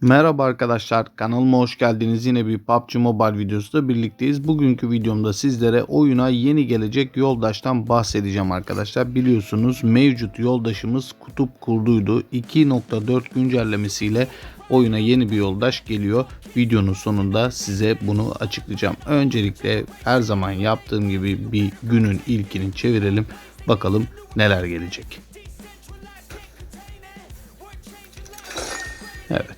Merhaba arkadaşlar kanalıma hoş geldiniz. Yine bir PUBG Mobile videosuyla birlikteyiz. Bugünkü videomda sizlere oyuna yeni gelecek yoldaştan bahsedeceğim arkadaşlar. Biliyorsunuz mevcut yoldaşımız kutup kurduydu. 2.4 güncellemesiyle oyuna yeni bir yoldaş geliyor. Videonun sonunda size bunu açıklayacağım. Öncelikle her zaman yaptığım gibi bir günün ilkini çevirelim. Bakalım neler gelecek. Evet.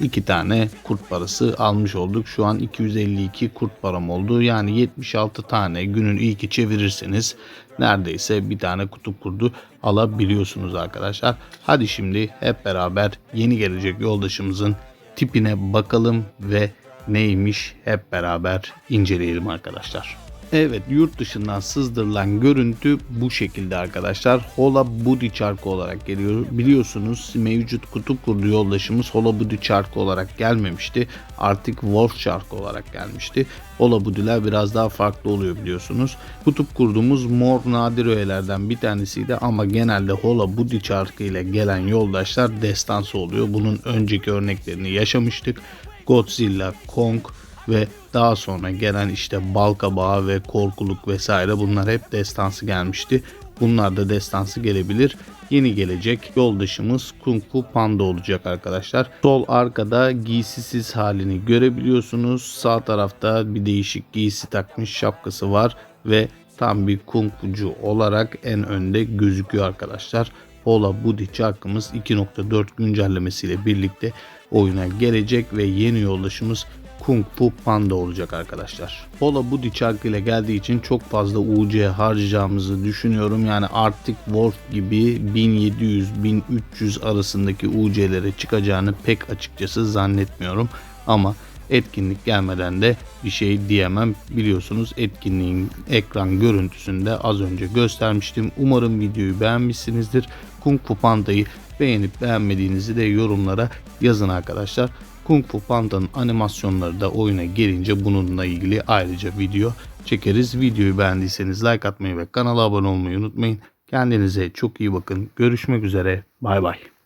İki tane kurt parası almış olduk. Şu an 252 kurt param oldu. Yani 76 tane günün ilki çevirirseniz neredeyse bir tane kutup kurdu alabiliyorsunuz arkadaşlar. Hadi şimdi hep beraber yeni gelecek yoldaşımızın tipine bakalım ve neymiş hep beraber inceleyelim arkadaşlar. Evet yurt dışından sızdırılan görüntü bu şekilde arkadaşlar. Hola Budi çarkı olarak geliyor. Biliyorsunuz mevcut kutup kurdu yoldaşımız Hola Budi çarkı olarak gelmemişti. Artık Wolf çarkı olarak gelmişti. Hola Budi'ler biraz daha farklı oluyor biliyorsunuz. Kutup kurduğumuz mor nadir öğelerden bir tanesiydi ama genelde Hola Budi çarkı ile gelen yoldaşlar destansı oluyor. Bunun önceki örneklerini yaşamıştık. Godzilla, Kong, ve daha sonra gelen işte balkabağı ve korkuluk vesaire bunlar hep destansı gelmişti. Bunlar da destansı gelebilir. Yeni gelecek yoldaşımız Kung Fu Panda olacak arkadaşlar. Sol arkada giysisiz halini görebiliyorsunuz. Sağ tarafta bir değişik giysi takmış şapkası var ve tam bir kung fucu olarak en önde gözüküyor arkadaşlar. Hola Budi çarkımız 2.4 güncellemesiyle birlikte oyuna gelecek ve yeni yoldaşımız Kung Fu Panda olacak arkadaşlar. Hola Budi çarkı ile geldiği için çok fazla UC harcayacağımızı düşünüyorum. Yani artık Wolf gibi 1700-1300 arasındaki UC'lere çıkacağını pek açıkçası zannetmiyorum. Ama etkinlik gelmeden de bir şey diyemem. Biliyorsunuz etkinliğin ekran görüntüsünde az önce göstermiştim. Umarım videoyu beğenmişsinizdir. Kung Fu Panda'yı beğenip beğenmediğinizi de yorumlara yazın arkadaşlar. Kung Fu Panda'nın animasyonları da oyuna gelince bununla ilgili ayrıca video çekeriz. Videoyu beğendiyseniz like atmayı ve kanala abone olmayı unutmayın. Kendinize çok iyi bakın. Görüşmek üzere. Bay bay.